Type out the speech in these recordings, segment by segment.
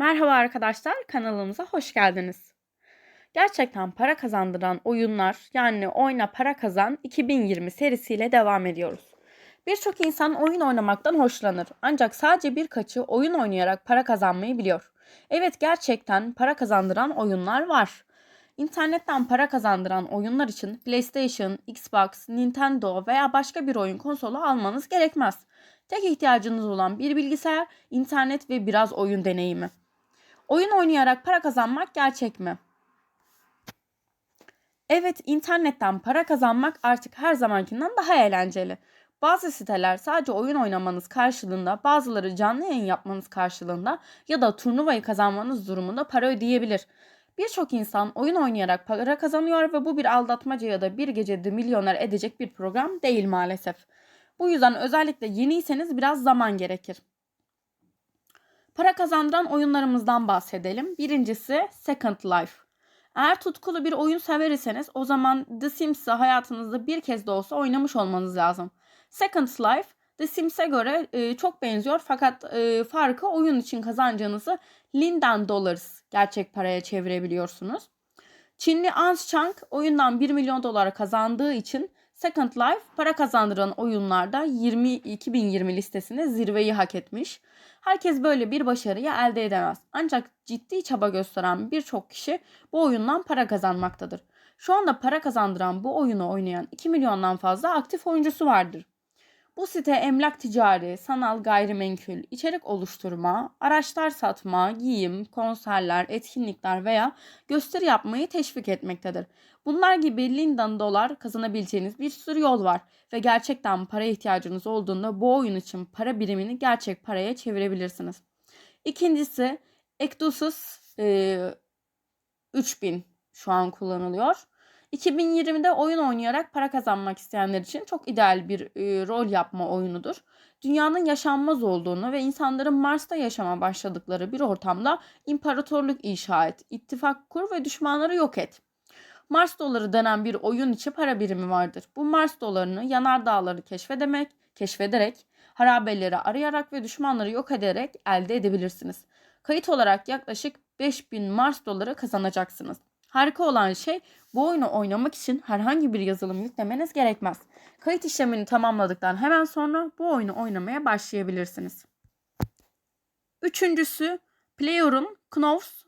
Merhaba arkadaşlar, kanalımıza hoş geldiniz. Gerçekten para kazandıran oyunlar yani Oyna Para Kazan 2020 serisiyle devam ediyoruz. Birçok insan oyun oynamaktan hoşlanır ancak sadece birkaçı oyun oynayarak para kazanmayı biliyor. Evet gerçekten para kazandıran oyunlar var. İnternetten para kazandıran oyunlar için PlayStation, Xbox, Nintendo veya başka bir oyun konsolu almanız gerekmez. Tek ihtiyacınız olan bir bilgisayar, internet ve biraz oyun deneyimi. Oyun oynayarak para kazanmak gerçek mi? Evet, internetten para kazanmak artık her zamankinden daha eğlenceli. Bazı siteler sadece oyun oynamanız karşılığında, bazıları canlı yayın yapmanız karşılığında ya da turnuvayı kazanmanız durumunda para ödeyebilir. Birçok insan oyun oynayarak para kazanıyor ve bu bir aldatmaca ya da bir gecede milyoner edecek bir program değil maalesef. Bu yüzden özellikle yeniyseniz biraz zaman gerekir. Para kazandıran oyunlarımızdan bahsedelim. Birincisi Second Life. Eğer tutkulu bir oyun sever o zaman The Sims'i hayatınızda bir kez de olsa oynamış olmanız lazım. Second Life The Sims'e göre e, çok benziyor fakat e, farkı oyun için kazancınızı Linden Dollars gerçek paraya çevirebiliyorsunuz. Çinli Ans Chang oyundan 1 milyon dolar kazandığı için Second Life para kazandıran oyunlarda 20 2020 listesinde zirveyi hak etmiş. Herkes böyle bir başarıyı elde edemez. Ancak ciddi çaba gösteren birçok kişi bu oyundan para kazanmaktadır. Şu anda para kazandıran bu oyunu oynayan 2 milyondan fazla aktif oyuncusu vardır. Bu site emlak ticari, sanal gayrimenkul, içerik oluşturma, araçlar satma, giyim, konserler, etkinlikler veya gösteri yapmayı teşvik etmektedir. Bunlar gibi Lindan dolar kazanabileceğiniz bir sürü yol var ve gerçekten para ihtiyacınız olduğunda bu oyun için para birimini gerçek paraya çevirebilirsiniz. İkincisi Ekdusus e, 3000 şu an kullanılıyor. 2020'de oyun oynayarak para kazanmak isteyenler için çok ideal bir e, rol yapma oyunudur. Dünyanın yaşanmaz olduğunu ve insanların Mars'ta yaşama başladıkları bir ortamda imparatorluk inşa et, ittifak kur ve düşmanları yok et. Mars doları denen bir oyun içi para birimi vardır. Bu Mars dolarını yanardağları keşfedemek, keşfederek, harabeleri arayarak ve düşmanları yok ederek elde edebilirsiniz. Kayıt olarak yaklaşık 5000 Mars doları kazanacaksınız. Harika olan şey bu oyunu oynamak için herhangi bir yazılım yüklemeniz gerekmez. Kayıt işlemini tamamladıktan hemen sonra bu oyunu oynamaya başlayabilirsiniz. Üçüncüsü Player'un Knovs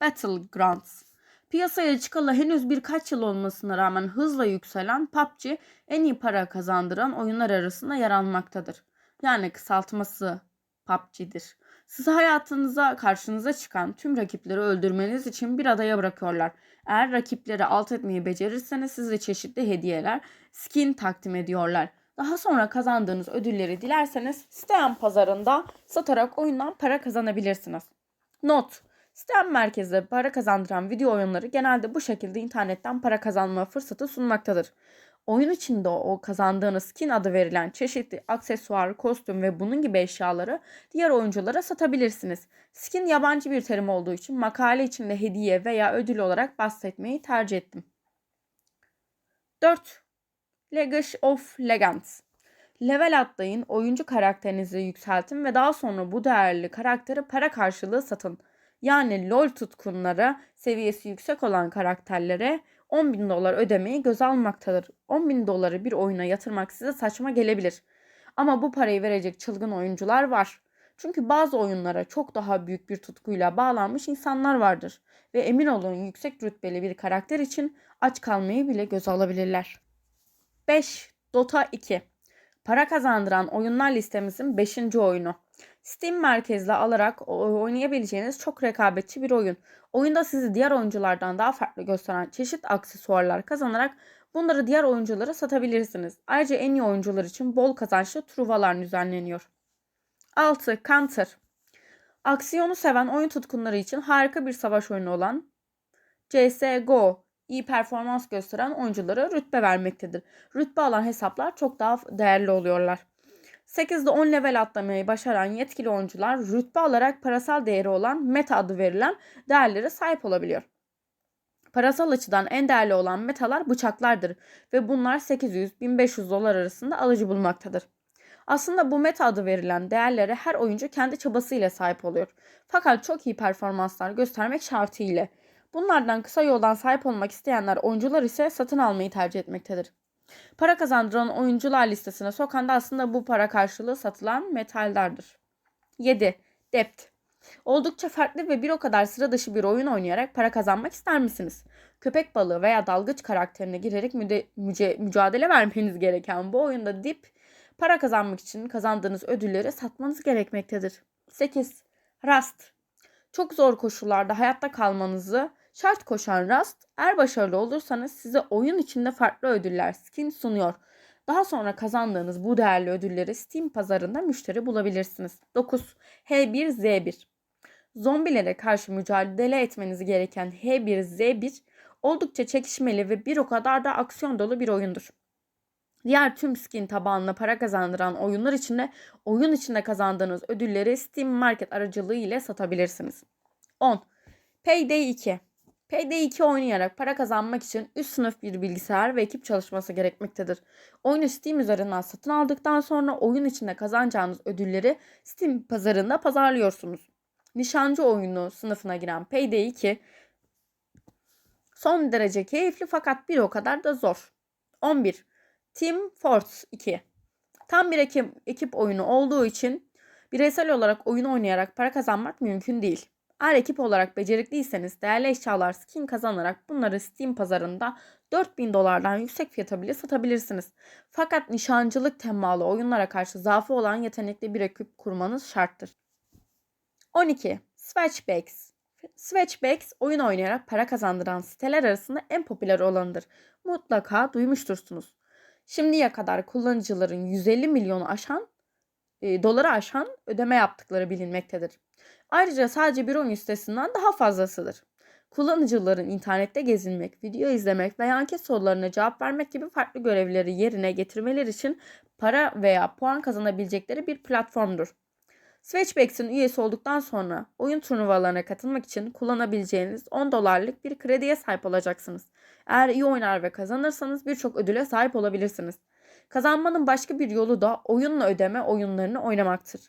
Battlegrounds. Piyasaya çıkalı henüz birkaç yıl olmasına rağmen hızla yükselen PUBG en iyi para kazandıran oyunlar arasında yer almaktadır. Yani kısaltması PUBG'dir. Sizi hayatınıza karşınıza çıkan tüm rakipleri öldürmeniz için bir adaya bırakıyorlar. Eğer rakipleri alt etmeyi becerirseniz size çeşitli hediyeler, skin takdim ediyorlar. Daha sonra kazandığınız ödülleri dilerseniz Steam pazarında satarak oyundan para kazanabilirsiniz. Not Steam merkezde para kazandıran video oyunları genelde bu şekilde internetten para kazanma fırsatı sunmaktadır. Oyun içinde o kazandığınız skin adı verilen çeşitli aksesuar, kostüm ve bunun gibi eşyaları diğer oyunculara satabilirsiniz. Skin yabancı bir terim olduğu için makale içinde hediye veya ödül olarak bahsetmeyi tercih ettim. 4. Legacy of Legends Level atlayın, oyuncu karakterinizi yükseltin ve daha sonra bu değerli karakteri para karşılığı satın. Yani LoL tutkunlara seviyesi yüksek olan karakterlere 10 bin dolar ödemeyi göz almaktadır. 10 bin doları bir oyuna yatırmak size saçma gelebilir. Ama bu parayı verecek çılgın oyuncular var. Çünkü bazı oyunlara çok daha büyük bir tutkuyla bağlanmış insanlar vardır. Ve emin olun yüksek rütbeli bir karakter için aç kalmayı bile göz alabilirler. 5. Dota 2 Para kazandıran oyunlar listemizin 5. oyunu. Steam merkezli alarak oynayabileceğiniz çok rekabetçi bir oyun. Oyunda sizi diğer oyunculardan daha farklı gösteren çeşit aksesuarlar kazanarak bunları diğer oyunculara satabilirsiniz. Ayrıca en iyi oyuncular için bol kazançlı truvalar düzenleniyor. 6. Counter Aksiyonu seven oyun tutkunları için harika bir savaş oyunu olan CSGO iyi performans gösteren oyunculara rütbe vermektedir. Rütbe alan hesaplar çok daha değerli oluyorlar. 8'de 10 level atlamayı başaran yetkili oyuncular rütbe alarak parasal değeri olan meta adı verilen değerlere sahip olabiliyor. Parasal açıdan en değerli olan metalar bıçaklardır ve bunlar 800-1500 dolar arasında alıcı bulmaktadır. Aslında bu meta adı verilen değerlere her oyuncu kendi çabasıyla sahip oluyor. Fakat çok iyi performanslar göstermek şartıyla. Bunlardan kısa yoldan sahip olmak isteyenler oyuncular ise satın almayı tercih etmektedir. Para kazandıran oyuncular listesine sokan da aslında bu para karşılığı satılan metallerdir. 7. Dept Oldukça farklı ve bir o kadar sıra dışı bir oyun oynayarak para kazanmak ister misiniz? Köpek balığı veya dalgıç karakterine girerek müde, müce, mücadele vermeniz gereken bu oyunda dip para kazanmak için kazandığınız ödülleri satmanız gerekmektedir. 8. Rust Çok zor koşullarda hayatta kalmanızı şart koşan Rust, eğer başarılı olursanız size oyun içinde farklı ödüller, skin sunuyor. Daha sonra kazandığınız bu değerli ödülleri Steam pazarında müşteri bulabilirsiniz. 9. H1Z1 Zombilere karşı mücadele etmeniz gereken H1Z1 oldukça çekişmeli ve bir o kadar da aksiyon dolu bir oyundur. Diğer tüm skin tabanlı para kazandıran oyunlar içinde oyun içinde kazandığınız ödülleri Steam Market aracılığı ile satabilirsiniz. 10. Payday 2 Payday 2 oynayarak para kazanmak için üst sınıf bir bilgisayar ve ekip çalışması gerekmektedir. Oyunu Steam üzerinden satın aldıktan sonra oyun içinde kazanacağınız ödülleri Steam pazarında pazarlıyorsunuz. Nişancı oyunu sınıfına giren Payday 2 son derece keyifli fakat bir o kadar da zor. 11. Team Force 2 Tam bir ekip, ekip oyunu olduğu için bireysel olarak oyun oynayarak para kazanmak mümkün değil. Eğer ekip olarak becerikliyseniz değerli eşyalar skin kazanarak bunları Steam pazarında 4000 dolardan yüksek fiyata bile satabilirsiniz. Fakat nişancılık temalı oyunlara karşı zaafı olan yetenekli bir ekip kurmanız şarttır. 12. Swatchbacks Swatchbacks oyun oynayarak para kazandıran siteler arasında en popüler olanıdır. Mutlaka duymuştursunuz. Şimdiye kadar kullanıcıların 150 milyonu aşan e, doları aşan ödeme yaptıkları bilinmektedir. Ayrıca sadece bir oyun sitesinden daha fazlasıdır. Kullanıcıların internette gezinmek, video izlemek veya anket sorularına cevap vermek gibi farklı görevleri yerine getirmeleri için para veya puan kazanabilecekleri bir platformdur. Switchbacks'in üyesi olduktan sonra oyun turnuvalarına katılmak için kullanabileceğiniz 10 dolarlık bir krediye sahip olacaksınız. Eğer iyi oynar ve kazanırsanız birçok ödüle sahip olabilirsiniz. Kazanmanın başka bir yolu da oyunla ödeme oyunlarını oynamaktır.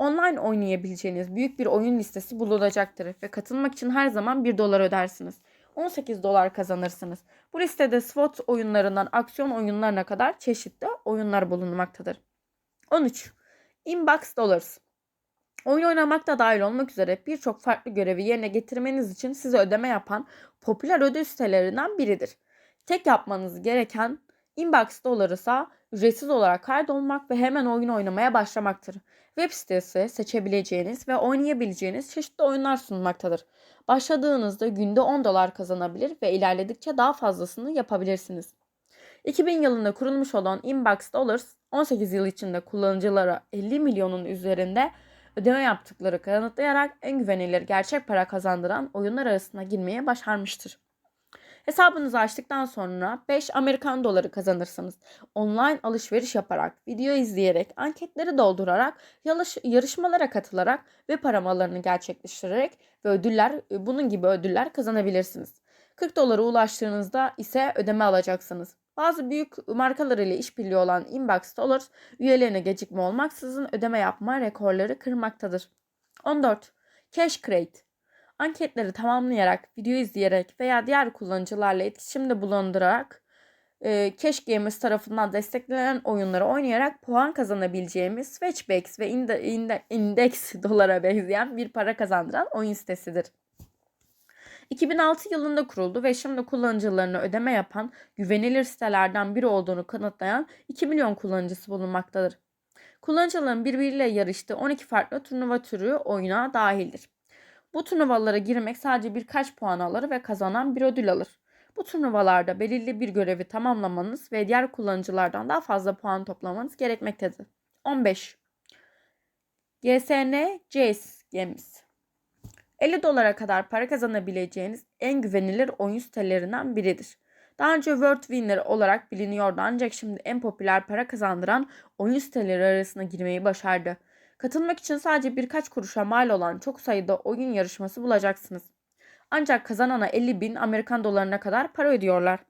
Online oynayabileceğiniz büyük bir oyun listesi bulunacaktır ve katılmak için her zaman 1 dolar ödersiniz. 18 dolar kazanırsınız. Bu listede SWOT oyunlarından aksiyon oyunlarına kadar çeşitli oyunlar bulunmaktadır. 13. Inbox Dollars Oyun oynamak da dahil olmak üzere birçok farklı görevi yerine getirmeniz için size ödeme yapan popüler ödül sitelerinden biridir. Tek yapmanız gereken Inbox doları ise ücretsiz olarak kaydolmak ve hemen oyun oynamaya başlamaktır. Web sitesi seçebileceğiniz ve oynayabileceğiniz çeşitli oyunlar sunmaktadır. Başladığınızda günde 10 dolar kazanabilir ve ilerledikçe daha fazlasını yapabilirsiniz. 2000 yılında kurulmuş olan Inbox Dollars 18 yıl içinde kullanıcılara 50 milyonun üzerinde ödeme yaptıkları kanıtlayarak en güvenilir gerçek para kazandıran oyunlar arasına girmeye başarmıştır. Hesabınızı açtıktan sonra 5 Amerikan doları kazanırsınız. Online alışveriş yaparak, video izleyerek, anketleri doldurarak, yarışmalara katılarak ve paramalarını gerçekleştirerek ve ödüller, bunun gibi ödüller kazanabilirsiniz. 40 dolara ulaştığınızda ise ödeme alacaksınız. Bazı büyük markalar ile işbirliği olan Inbox Dollars üyelerine gecikme olmaksızın ödeme yapma rekorları kırmaktadır. 14. Cash Crate Anketleri tamamlayarak, video izleyerek veya diğer kullanıcılarla iletişimde bulundurarak e, Cash Games tarafından desteklenen oyunları oynayarak puan kazanabileceğimiz Switchbacks ve inde, inde, Index dolara benzeyen bir para kazandıran oyun sitesidir. 2006 yılında kuruldu ve şimdi kullanıcılarına ödeme yapan güvenilir sitelerden biri olduğunu kanıtlayan 2 milyon kullanıcısı bulunmaktadır. Kullanıcıların birbiriyle yarıştığı 12 farklı turnuva türü oyuna dahildir. Bu turnuvalara girmek sadece birkaç puan alır ve kazanan bir ödül alır. Bu turnuvalarda belirli bir görevi tamamlamanız ve diğer kullanıcılardan daha fazla puan toplamanız gerekmektedir. 15. GSN Jace Games 50 dolara kadar para kazanabileceğiniz en güvenilir oyun sitelerinden biridir. Daha önce World Winner olarak biliniyordu ancak şimdi en popüler para kazandıran oyun siteleri arasına girmeyi başardı. Katılmak için sadece birkaç kuruşa mal olan çok sayıda oyun yarışması bulacaksınız. Ancak kazanana 50 bin Amerikan dolarına kadar para ödüyorlar.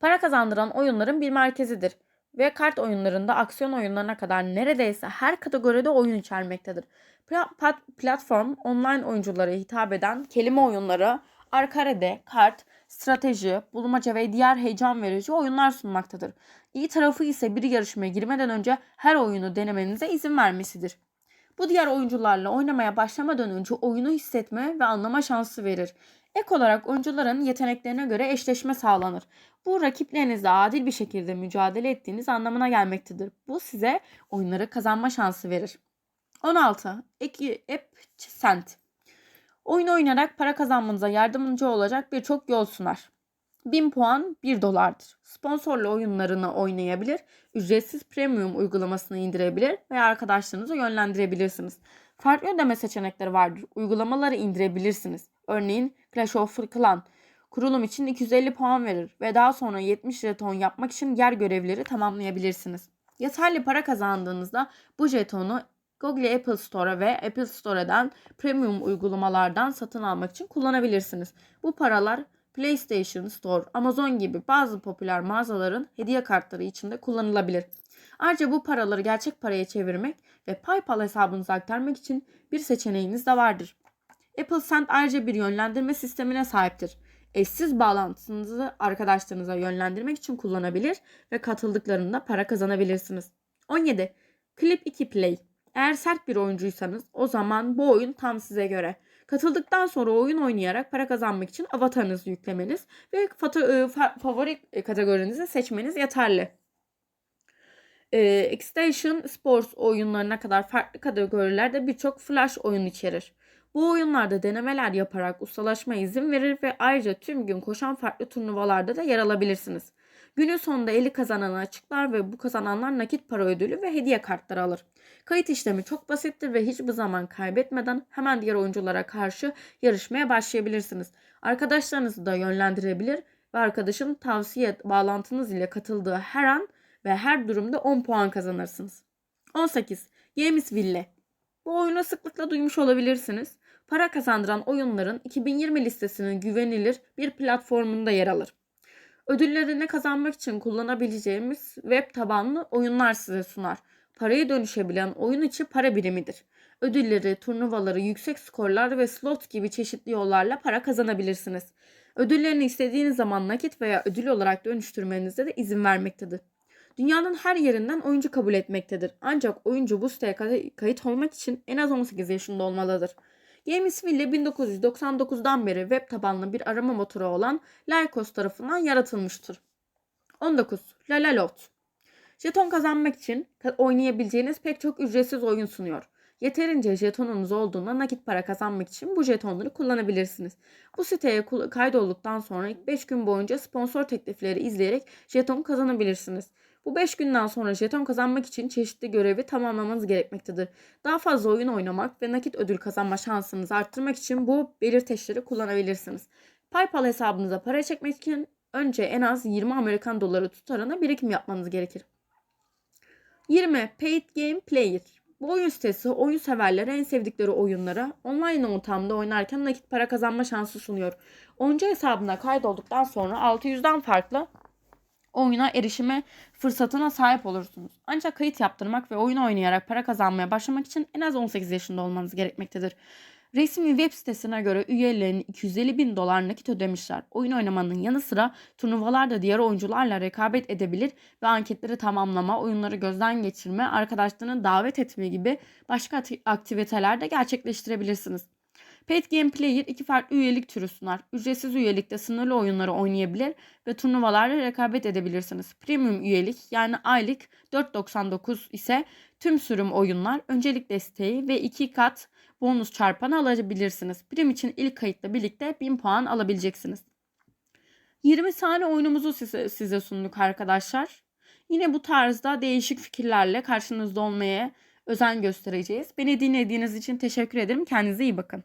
Para kazandıran oyunların bir merkezidir ve kart oyunlarında aksiyon oyunlarına kadar neredeyse her kategoride oyun içermektedir. Pla- platform online oyunculara hitap eden kelime oyunları, arkarede, kart, strateji, bulmaca ve diğer heyecan verici oyunlar sunmaktadır. İyi tarafı ise bir yarışmaya girmeden önce her oyunu denemenize izin vermesidir. Bu diğer oyuncularla oynamaya başlamadan önce oyunu hissetme ve anlama şansı verir. Ek olarak oyuncuların yeteneklerine göre eşleşme sağlanır. Bu rakiplerinizle adil bir şekilde mücadele ettiğiniz anlamına gelmektedir. Bu size oyunları kazanma şansı verir. 16. Eki Epcent Oyun oynayarak para kazanmanıza yardımcı olacak birçok yol sunar. 1000 puan 1 dolardır. Sponsorlu oyunlarını oynayabilir, ücretsiz premium uygulamasını indirebilir veya arkadaşlarınızı yönlendirebilirsiniz. Farklı ödeme seçenekleri vardır. Uygulamaları indirebilirsiniz. Örneğin Clash of Clans kurulum için 250 puan verir ve daha sonra 70 jeton yapmak için yer görevleri tamamlayabilirsiniz. Yeterli para kazandığınızda bu jetonu Google Apple Store'a ve Apple Store'dan premium uygulamalardan satın almak için kullanabilirsiniz. Bu paralar PlayStation Store, Amazon gibi bazı popüler mağazaların hediye kartları içinde kullanılabilir. Ayrıca bu paraları gerçek paraya çevirmek ve PayPal hesabınıza aktarmak için bir seçeneğiniz de vardır. Apple Send ayrıca bir yönlendirme sistemine sahiptir. Eşsiz bağlantınızı arkadaşlarınıza yönlendirmek için kullanabilir ve katıldıklarında para kazanabilirsiniz. 17. Clip 2 Play Eğer sert bir oyuncuysanız o zaman bu oyun tam size göre. Katıldıktan sonra oyun oynayarak para kazanmak için avatarınızı yüklemeniz ve fa- favori kategorinizi seçmeniz yeterli. Ee, Extension Sports oyunlarına kadar farklı kategorilerde birçok flash oyun içerir. Bu oyunlarda denemeler yaparak ustalaşma izin verir ve ayrıca tüm gün koşan farklı turnuvalarda da yer alabilirsiniz. Günün sonunda eli kazananı açıklar ve bu kazananlar nakit para ödülü ve hediye kartları alır. Kayıt işlemi çok basittir ve hiçbir zaman kaybetmeden hemen diğer oyunculara karşı yarışmaya başlayabilirsiniz. Arkadaşlarınızı da yönlendirebilir ve arkadaşın tavsiye bağlantınız ile katıldığı her an ve her durumda 10 puan kazanırsınız. 18. Gamesville Bu oyunu sıklıkla duymuş olabilirsiniz. Para kazandıran oyunların 2020 listesinin güvenilir bir platformunda yer alır. Ödüllerini kazanmak için kullanabileceğimiz web tabanlı oyunlar size sunar. Paraya dönüşebilen oyun içi para birimidir. Ödülleri, turnuvaları, yüksek skorlar ve slot gibi çeşitli yollarla para kazanabilirsiniz. Ödüllerini istediğiniz zaman nakit veya ödül olarak dönüştürmenize de izin vermektedir. Dünyanın her yerinden oyuncu kabul etmektedir. Ancak oyuncu bu siteye kayıt olmak için en az 18 yaşında olmalıdır. Gamesville 1999'dan beri web tabanlı bir arama motoru olan Lycos tarafından yaratılmıştır. 19. Lalalot Jeton kazanmak için oynayabileceğiniz pek çok ücretsiz oyun sunuyor. Yeterince jetonunuz olduğunda nakit para kazanmak için bu jetonları kullanabilirsiniz. Bu siteye kaydolduktan sonra ilk 5 gün boyunca sponsor teklifleri izleyerek jeton kazanabilirsiniz. Bu 5 günden sonra jeton kazanmak için çeşitli görevi tamamlamanız gerekmektedir. Daha fazla oyun oynamak ve nakit ödül kazanma şansınızı arttırmak için bu belirteçleri kullanabilirsiniz. PayPal hesabınıza para çekmek için önce en az 20 Amerikan doları tutarına birikim yapmanız gerekir. 20. Paid Game Player bu oyun sitesi oyun severlere en sevdikleri oyunlara online ortamda oynarken nakit para kazanma şansı sunuyor. Oyuncu hesabına kaydolduktan sonra 600'den farklı oyuna erişime fırsatına sahip olursunuz. Ancak kayıt yaptırmak ve oyun oynayarak para kazanmaya başlamak için en az 18 yaşında olmanız gerekmektedir. Resmi web sitesine göre üyelerin 250 bin dolar nakit ödemişler. Oyun oynamanın yanı sıra turnuvalarda diğer oyuncularla rekabet edebilir ve anketleri tamamlama, oyunları gözden geçirme, arkadaşlarını davet etme gibi başka aktiviteler de gerçekleştirebilirsiniz. Paid Game Player iki farklı üyelik türü sunar. Ücretsiz üyelikte sınırlı oyunları oynayabilir ve turnuvalarla rekabet edebilirsiniz. Premium üyelik yani aylık 4.99 ise tüm sürüm oyunlar, öncelik desteği ve iki kat bonus çarpanı alabilirsiniz. Prim için ilk kayıtla birlikte 1000 puan alabileceksiniz. 20 tane oyunumuzu size, size sunduk arkadaşlar. Yine bu tarzda değişik fikirlerle karşınızda olmaya özen göstereceğiz. Beni dinlediğiniz için teşekkür ederim. Kendinize iyi bakın.